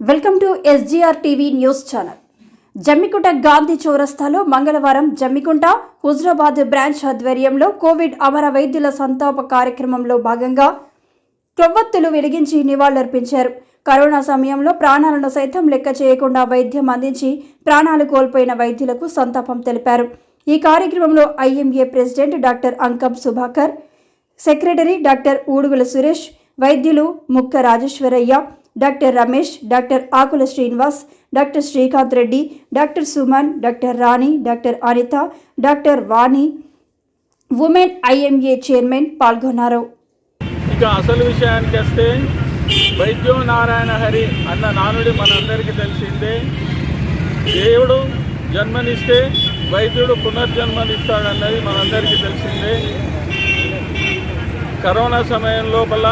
Welcome to SGR TV news channel. Jammikunta Gandhi చౌరస్తాలో మంగళవారం Jammikunta Huzurabad branch ఆధ్వర్యంలో కోవిడ్ అమర వైద్యుల సంతాప కార్యక్రమంలో భాగంగా కొవ్వొత్తులు వెలిగించి నివాళులర్పించారు. కరోనా సమయంలో ప్రాణాలను సైతం లెక్క చేయకుండా వైద్యం అందించి ప్రాణాలు కోల్పోయిన వైద్యులకు సంతాపం తెలిపారు. ఈ కార్యక్రమంలో IMA president doctor Ankam Subhakar secretary doctor Udugula Suresh వైద్యులు Mukka Rajeshwaraiah doctor Ramesh doctor Akula Srinivas doctor Srikanth Reddy doctor Suman doctor Rani doctor Anitha doctor Vani women IMA chairman పాల్గొన్నారు. ఇక అసలు విషయానికి వస్తే వైద్యం నారాయణ హరి అన్న నానుడి మనందరికీ తెలిసిందే. దేవుడు జన్మనిస్తే వైద్యుడు పునర్జన్మనిస్తాడన్నది మనందరికీ తెలిసిందే. కరోనా సమయం లోపల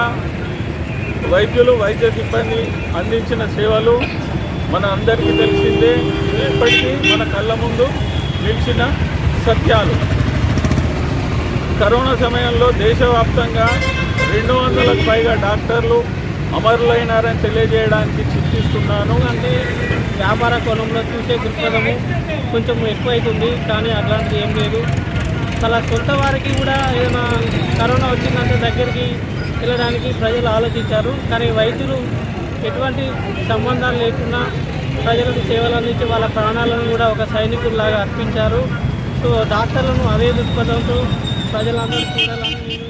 వైద్యులు వైద్య సిబ్బంది అందించిన సేవలు మన అందరికీ తెలిసిందే. ఇవి ఇప్పటికీ మన కళ్ళ ముందు నిలిచిన సత్యాలు. కరోనా సమయంలో దేశవ్యాప్తంగా రెండు వందలకు పైగా డాక్టర్లు అమరులైనారని తెలియజేయడానికి చింతిస్తున్నాను అంటే వ్యాపార కోణంలో చూసే దృక్పథము కొంచెం ఎక్కువైతుంది కానీ అట్లాంటిది ఏం లేదు. అలా సొంత వారికి కూడా ఏదైనా కరోనా వచ్చిందంటే దగ్గరికి వెళ్ళడానికి ప్రజలు ఆలోచించారు. కానీ వైద్యులు ఎటువంటి సంబంధాలు లేకుండా ప్రజలకు సేవలు అందించి వాళ్ళ ప్రాణాలను కూడా ఒక సైనికుల్లాగా అర్పించారు. సో డాక్టర్లను అదే దృక్పథంతో ప్రజలందరూ చూడాలని